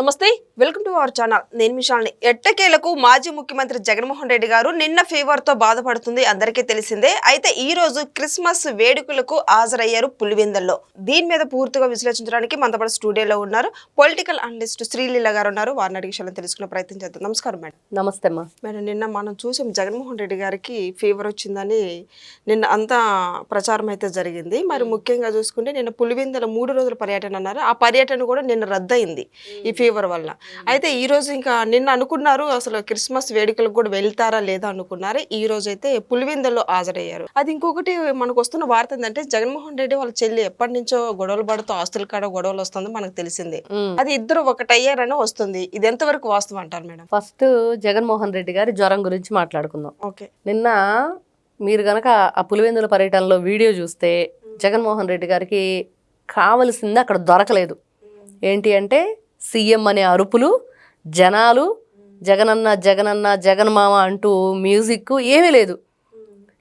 నమస్తే welcome to our channel. నేను మిషాల్ని. ఎట్టకేలకు మాజీ ముఖ్యమంత్రి జగన్మోహన్ రెడ్డి గారు నిన్న ఫీవర్తో బాధపడుతుంది అందరికీ తెలిసిందే. అయితే ఈ రోజు క్రిస్మస్ వేడుకలకు హాజరయ్యారు పులివెందల్లో. దీని మీద పూర్తిగా విశ్లేషించడానికి మనతో స్టూడియోలో ఉన్నారు పొలిటికల్ అనలిస్ట్ శ్రీలీల గారు ఉన్నారు. వారిని అడిగి విషయాలను తెలుసుకునే ప్రయత్నం చేద్దాం. నమస్కారం మేడం. నమస్తే అమ్మా. మేడం నిన్న మనం చూసాం జగన్మోహన్ రెడ్డి గారికి ఫీవర్ వచ్చిందని నిన్న అంతా ప్రచారం అయితే జరిగింది. మరి ముఖ్యంగా చూసుకుంటే నిన్న పులివెందుల మూడు రోజుల పర్యటన అన్నారు. ఆ పర్యటన కూడా నిన్న రద్దయింది. ఈ ఫీవర్ వల్ల. అయితే ఈ రోజు ఇంకా నిన్న అనుకున్నారు అసలు క్రిస్మస్ వేడుకలకు కూడా వెళ్తారా లేదా అనుకున్నారు. ఈ రోజు అయితే పులివెందుల్లో హాజరయ్యారు. అది ఇంకొకటి మనకు వస్తున్న వార్త ఏంటంటే జగన్మోహన్ రెడ్డి వాళ్ళ చెల్లి ఎప్పటి నుంచో గొడవలు పడుతూ ఆస్తుల కాడ గొడవలు వస్తుంది మనకు తెలిసిందే. అది ఇద్దరు ఒకటయ్యారని వస్తుంది. ఇది ఎంతవరకు వాస్తవం అంటారు మేడం? ఫస్ట్ జగన్మోహన్ రెడ్డి గారి జ్వరం గురించి మాట్లాడుకుందాం. ఓకే. నిన్న మీరు గనక ఆ పులివెందుల పర్యటనలో వీడియో చూస్తే జగన్మోహన్ రెడ్డి గారికి కావలసింది అక్కడ దొరకలేదు. ఏంటి అంటే సీఎం అనే అరుపులు జనాలు జగనన్న జగనన్న జగన్మామ అంటూ మ్యూజిక్ ఏమీ లేదు.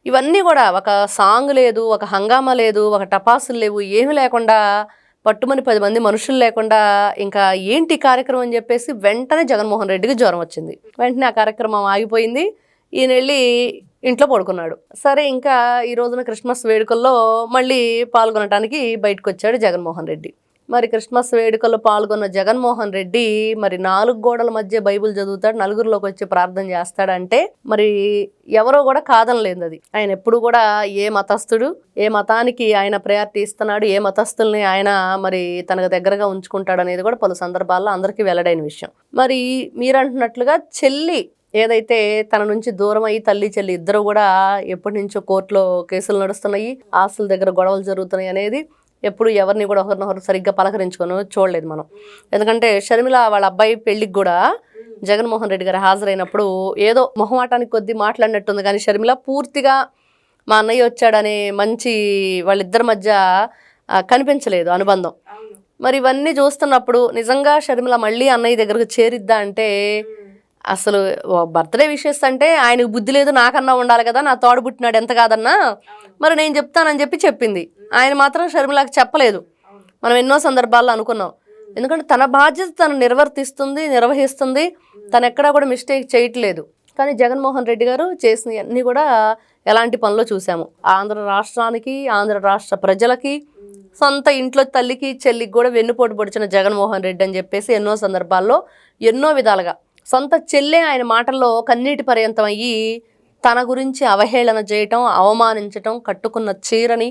ఇవన్నీ కూడా ఒక సాంగ్ లేదు ఒక హంగామా లేదు ఒక టపాసులు లేవు ఏమీ లేకుండా పట్టుమని పది మంది మనుషులు లేకుండా ఇంకా ఏంటి కార్యక్రమం అని చెప్పేసి వెంటనే జగన్మోహన్ రెడ్డికి జ్వరం వచ్చింది. వెంటనే ఆ కార్యక్రమం ఆగిపోయింది. ఈయన వెళ్ళి ఇంట్లో పడుకున్నాడు. సరే ఇంకా ఈ రోజున క్రిస్మస్ వేడుకల్లో మళ్ళీ పాల్గొనడానికి బయటకు వచ్చాడు జగన్మోహన్ రెడ్డి. మరి క్రిస్మస్ వేడుకల్లో పాల్గొన్న జగన్మోహన్ రెడ్డి మరి నాలుగు గోడల మధ్య బైబిల్ చదువుతాడు నలుగురిలోకి వచ్చి ప్రార్థన చేస్తాడంటే మరి ఎవరో కూడా కాదనలేదు అది. ఆయన ఎప్పుడు కూడా ఏ మతస్థుడు ఏ మతానికి ఆయన ప్రయారిటీ ఇస్తున్నాడు ఏ మతస్థుల్ని ఆయన మరి తనకు దగ్గరగా ఉంచుకుంటాడు అనేది కూడా పలు సందర్భాల్లో అందరికీ వెల్లడైన విషయం. మరి మీరంటున్నట్లుగా చెల్లి ఏదైతే తన నుంచి దూరం అయ్యి తల్లి చెల్లి ఇద్దరు కూడా ఎప్పటి నుంచో కోర్టులో కేసులు నడుస్తున్నాయి ఆస్తుల దగ్గర గొడవలు జరుగుతున్నాయి అనేది ఎప్పుడు ఎవరిని కూడా ఒకరినొకరు సరిగ్గా పలకరించుకొని చూడలేదు మనం. ఎందుకంటే షర్మిల వాళ్ళ అబ్బాయి పెళ్ళికి కూడా జగన్మోహన్ రెడ్డి గారు హాజరైనప్పుడు ఏదో మొహమాటానికి కొద్దీ మాట్లాడినట్టుంది. కానీ షర్మిల పూర్తిగా మా అన్నయ్య వచ్చాడనే మంచి వాళ్ళిద్దరి మధ్య కనిపించలేదు అనుబంధం. మరి ఇవన్నీ చూస్తున్నప్పుడు నిజంగా షర్మిల మళ్ళీ అన్నయ్య దగ్గరకు చేరిద్దా అంటే అసలు బర్త్డే విషెస్ అంటే ఆయనకు బుద్ధి లేదు నాకన్నా ఉండాలి కదా నా తోడు పుట్టినాడు ఎంత కాదన్నా మరి నేను చెప్తానని చెప్పి చెప్పింది. ఆయన మాత్రం షర్మిలాకి చెప్పలేదు. మనం ఎన్నో సందర్భాల్లో అనుకున్నాం. ఎందుకంటే తన బాధ్యత తను నిర్వర్తిస్తుంది నిర్వహిస్తుంది. తను ఎక్కడా కూడా మిస్టేక్ చేయట్లేదు. కానీ జగన్మోహన్ రెడ్డి గారు చేసిన అన్నీ కూడా ఎలాంటి పనులు చూసాము. ఆంధ్ర రాష్ట్రానికి ఆంధ్ర రాష్ట్ర ప్రజలకి సొంత ఇంట్లో తల్లికి చెల్లికి కూడా వెన్నుపోటు పొడిచిన జగన్మోహన్ రెడ్డి అని చెప్పేసి ఎన్నో సందర్భాల్లో ఎన్నో విధాలుగా సొంత చెల్లె ఆయన మాటల్లో కన్నీటి పర్యంతం అయ్యి తన గురించి అవహేళన చేయటం అవమానించటం కట్టుకున్న చీరని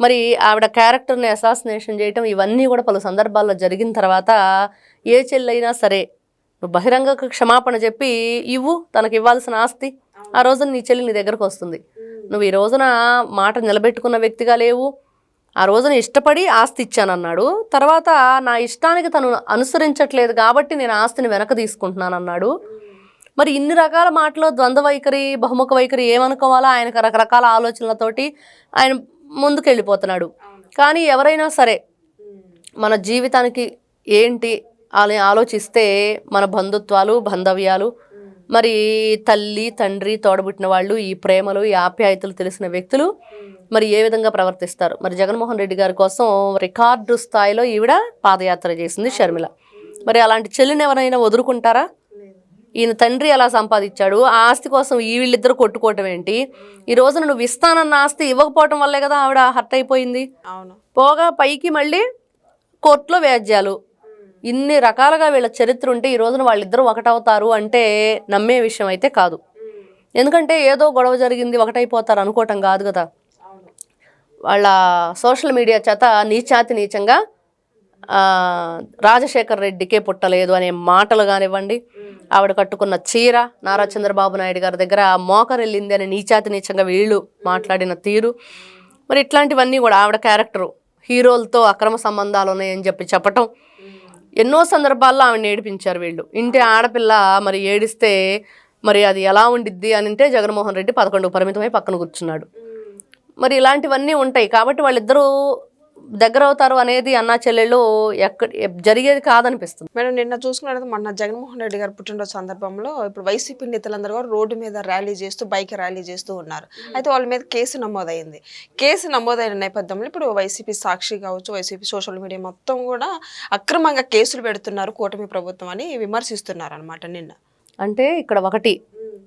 మరి ఆవిడ క్యారెక్టర్ని అసాసినేషన్ చేయటం ఇవన్నీ కూడా పలు సందర్భాల్లో జరిగిన తర్వాత ఏ చెల్లైనా సరే నువ్వు బహిరంగ క్షమాపణ చెప్పి ఇవ్వు తనకి ఇవ్వాల్సిన ఆస్తి ఆ రోజున నీ చెల్లి నీ దగ్గరకు వస్తుంది. నువ్వు ఈ రోజున మాట నిలబెట్టుకున్న వ్యక్తిగా లేవు. ఆ రోజున ఇష్టపడి ఆస్తి ఇచ్చానన్నాడు తర్వాత నా ఇష్టానికి తను అనుసరించట్లేదు కాబట్టి నేను ఆస్తిని వెనక తీసుకుంటున్నాను అన్నాడు మరి ఇన్ని రకాల మాటలు ద్వంద్వ వైఖరి బహుముఖ వైఖరి ఏమనుకోవాలో? ఆయనకు రకరకాల ఆలోచనలతోటి ఆయన ముందుకు వెళ్ళిపోతున్నాడు కానీ ఎవరైనా సరే మన జీవితానికి ఏంటి అని ఆలోచిస్తే మన బంధుత్వాలు బాంధవ్యాలు మరి తల్లి తండ్రి తోడబుట్టిన వాళ్ళు ఈ ప్రేమలు ఈ ఆప్యాయతలు తెలిసిన వ్యక్తులు మరి ఏ విధంగా ప్రవర్తిస్తారు? మరి జగన్మోహన్ రెడ్డి గారి కోసం రికార్డు స్థాయిలో ఈవిడ పాదయాత్ర చేసింది షర్మిల. మరి అలాంటి చెల్లిని ఎవరైనా వదులుకుంటారా? ఈయన తండ్రి ఎలా సంపాదించాడు? ఆ ఆస్తి కోసం ఈ వీళ్ళిద్దరు కొట్టుకోవటం ఏంటి? ఈ రోజున నువ్వు ఇస్తానన్న ఆస్తి ఇవ్వకపోవటం వల్లే కదా ఆవిడ హర్ట్ అయిపోయింది. అవును. పోగా పైకి మళ్ళీ కోర్టులో వ్యాజ్యాలు. ఇన్ని రకాలుగా వీళ్ళ చరిత్ర ఉంటే ఈ రోజున వాళ్ళిద్దరూ ఒకటవుతారు అంటే నమ్మే విషయం అయితే కాదు. ఎందుకంటే ఏదో గొడవ జరిగింది ఒకటైపోతారు అనుకోవటం కాదు కదా. వాళ్ళ సోషల్ మీడియా చేత నీచాతి నీచంగా రాజశేఖర్ రెడ్డికే పుట్టలేదు అనే మాటలు కానివ్వండి ఆవిడ కట్టుకున్న చీర నారా చంద్రబాబు నాయుడు గారి దగ్గర మోకరెళ్ళింది అని నీచాతి నీచంగా వీళ్ళు మాట్లాడిన తీరు. మరి ఇట్లాంటివన్నీ కూడా ఆవిడ క్యారెక్టరు హీరోలతో అక్రమ సంబంధాలు ఉన్నాయని చెప్పి చెప్పటం ఎన్నో సందర్భాల్లో ఆవిడ ఏడిపించారు వీళ్ళు. ఇంటి ఆడపిల్ల మరి ఏడిస్తే మరి అది ఎలా ఉండిద్ది అని అంటే జగన్మోహన్ రెడ్డి పదకొండు పరిమితమై పక్కన కూర్చున్నాడు. మరి ఇలాంటివన్నీ ఉంటాయి కాబట్టి వాళ్ళిద్దరూ దగ్గర అవుతారు అనేది అన్నా చెల్లెళ్ళు ఎక్కడ జరిగేది కాదనిపిస్తుంది. మేడం నిన్న చూసుకున్నట్టు మొన్న జగన్మోహన్ రెడ్డి గారు పుట్టినరోజు సందర్భంలో ఇప్పుడు వైసీపీ నేతలందరూ కూడా రోడ్డు మీద ర్యాలీ చేస్తూ బైక్ ర్యాలీ చేస్తూ ఉన్నారు. అయితే వాళ్ళ మీద కేసు నమోదైంది. కేసు నమోదైన నేపథ్యంలో ఇప్పుడు వైసీపీ సాక్షి కావచ్చు వైసీపీ సోషల్ మీడియా మొత్తం కూడా అక్రమంగా కేసులు పెడుతున్నారు కూటమి ప్రభుత్వం అని విమర్శిస్తున్నారు అనమాట నిన్న. అంటే ఇక్కడ ఒకటి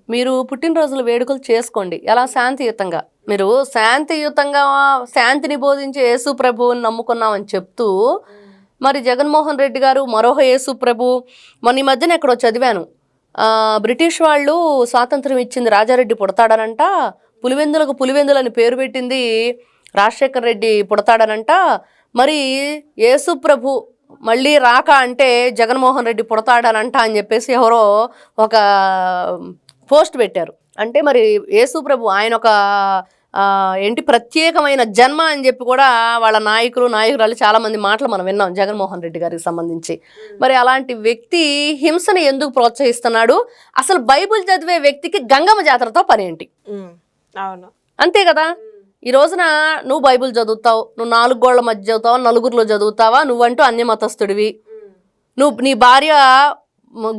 మీరు పుట్టినరోజుల వేడుకలు చేసుకోండి. ఎలా? శాంతియుతంగా. మీరు శాంతియుతంగా శాంతిని బోధించే యేసు ప్రభువుని నమ్ముకున్నామని చెప్తూ మరి జగన్మోహన్ రెడ్డి గారు మరొక యేసు ప్రభు. మొన్న ఈ మధ్యన ఎక్కడో చదివాను. బ్రిటిష్ వాళ్ళు స్వాతంత్రం ఇచ్చింది రాజారెడ్డి పుడతాడనంట. పులివెందులకు పులివెందులని పేరు పెట్టింది రాజశేఖర్ రెడ్డి పుడతాడనంట. మరి యేసు ప్రభు మళ్ళీ రాక అంటే జగన్మోహన్ రెడ్డి పుడతాడనంట అని చెప్పేసి ఎవరో ఒక పోస్ట్ పెట్టారు. అంటే మరి యేసు ప్రభు ఆయన ఒక ఏంటి ప్రత్యేకమైన జన్మ అని చెప్పి కూడా వాళ్ళ నాయకులు నాయకురాలు చాలా మంది మాటలు మనం విన్నాం జగన్మోహన్ రెడ్డి గారికి సంబంధించి. మరి అలాంటి వ్యక్తి హింసను ఎందుకు ప్రోత్సహిస్తున్నాడు? అసలు బైబిల్ చదివే వ్యక్తికి గంగమ్మ జాతరతో పనేంటి? ఉమ్, అవును. అంతే కదా? ఈ రోజున నువ్వు బైబిల్ చదువుతావు నువ్వు నాలుగు గోళ్ళ మధ్య చదువుతావా నలుగురిలో చదువుతావా? నువ్వంటూ అన్య మతస్థుడివి నువ్వు నీ భార్య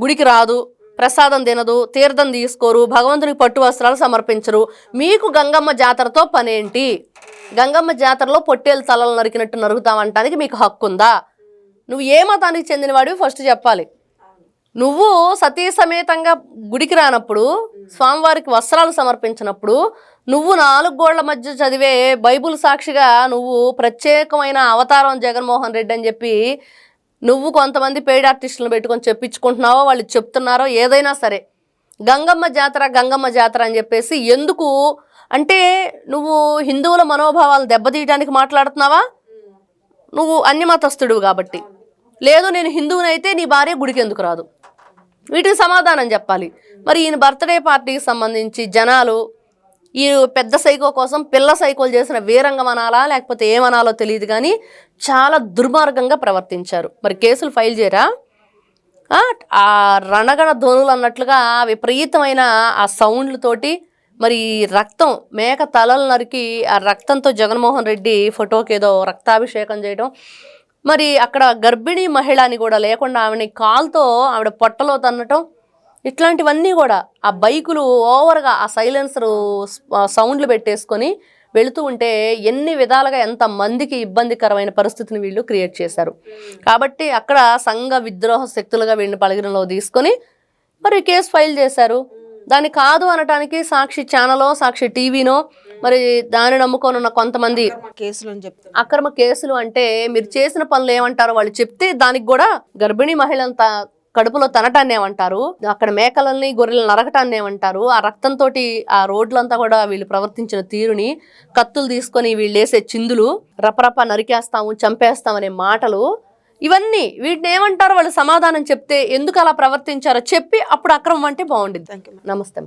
గుడికి రాదు ప్రసాదం తినదు తీర్థం తీసుకోరు భగవంతునికి పట్టు వస్త్రాలు సమర్పించరు. మీకు గంగమ్మ జాతరతో పనేంటి? గంగమ్మ జాతరలో పొట్టేలు తలలు నరికినట్టు నరుగుతామంటానికి మీకు హక్కు ఉందా నువ్వు ఏ మతానికి చెందినవాడివి ఫస్ట్ చెప్పాలి. నువ్వు సతీ సమేతంగా గుడికి రానప్పుడు స్వామివారికి వస్త్రాలు సమర్పించినప్పుడు నువ్వు నాలుగు గోళ్ళ మధ్య చదివే బైబుల్ సాక్షిగా నువ్వు ప్రత్యేకమైన అవతారం జగన్మోహన్ రెడ్డి అని చెప్పి నువ్వు కొంతమంది పెయిడ్ ఆర్టిస్టులను పెట్టుకొని చెప్పించుకుంటున్నావో వాళ్ళు చెప్తున్నారో ఏదైనా సరే. గంగమ్మ జాతర గంగమ్మ జాతర అని చెప్పేసి ఎందుకు? అంటే నువ్వు హిందువుల మనోభావాలను దెబ్బతీయడానికి మాట్లాడుతున్నావా? నువ్వు అన్యమతస్థుడు కాబట్టి. లేదు నేను హిందువునైతే నీ భార్య గుడికి ఎందుకు రాదు? వీటికి సమాధానం చెప్పాలి. మరి ఈయన బర్త్డే పార్టీకి సంబంధించి జనాలు ఈ పెద్ద సైకో కోసం పిల్ల సైకోలు చేసిన వీరంగం అనాలా లేకపోతే ఏమనాలో తెలియదు కానీ చాలా దుర్మార్గంగా ప్రవర్తించారు. మరి కేసులు ఫైల్ చేయరా? ఆ, రణగణ ధ్వనులు అన్నట్లుగా విపరీతమైన ఆ సౌండ్లతోటి మరి రక్తం మేక తలలు నరికి ఆ రక్తంతో జగన్మోహన్ రెడ్డి ఫోటోకి ఏదో రక్తాభిషేకం చేయడం. మరి అక్కడ గర్భిణీ మహిళ అని కూడా లేకుండా ఆవిడని కాల్తో ఆవిడ పొట్టలో తన్నటం ఇట్లాంటివన్నీ కూడా ఆ బైకులు ఓవర్గా ఆ సైలెన్సర్ సౌండ్లు పెట్టేసుకొని వెళుతూ ఉంటే ఎన్ని విధాలుగా ఎంత మందికి ఇబ్బందికరమైన పరిస్థితిని వీళ్ళు క్రియేట్ చేశారు. కాబట్టి అక్కడ సంఘ విద్రోహ శక్తులుగా వీళ్ళని పరిగణలో తీసుకొని మరి కేసు ఫైల్ చేశారు. దాన్ని కాదు అనటానికి సాక్షి ఛానలో సాక్షి టీవీనో మరి దాన్ని నమ్ముకొని ఉన్న కొంతమంది కేసులు అక్రమ కేసులు అంటే మీరు చేసిన పనులు ఏమంటారో వాళ్ళు చెప్తే దానికి కూడా గర్భిణీ మహిళలను త- కడుపులో తనటాన్ని ఏమంటారు అక్కడ మేకలని గొర్రెలను నరకటాన్ని ఏమంటారు ఆ రక్తంతో ఆ రోడ్లంతా కూడా వీళ్ళు ప్రవర్తించిన తీరుని కత్తులు తీసుకొని వీళ్ళు వేసే చిందులు రపరప నరికేస్తాము చంపేస్తామనే మాటలు ఇవన్నీ వీటిని ఏమంటారో వాళ్ళు సమాధానం చెప్తే ఎందుకు అలా ప్రవర్తించారో చెప్పి అప్పుడు అక్రమం అంటే బాగుండిద్ది. యూ నమస్తే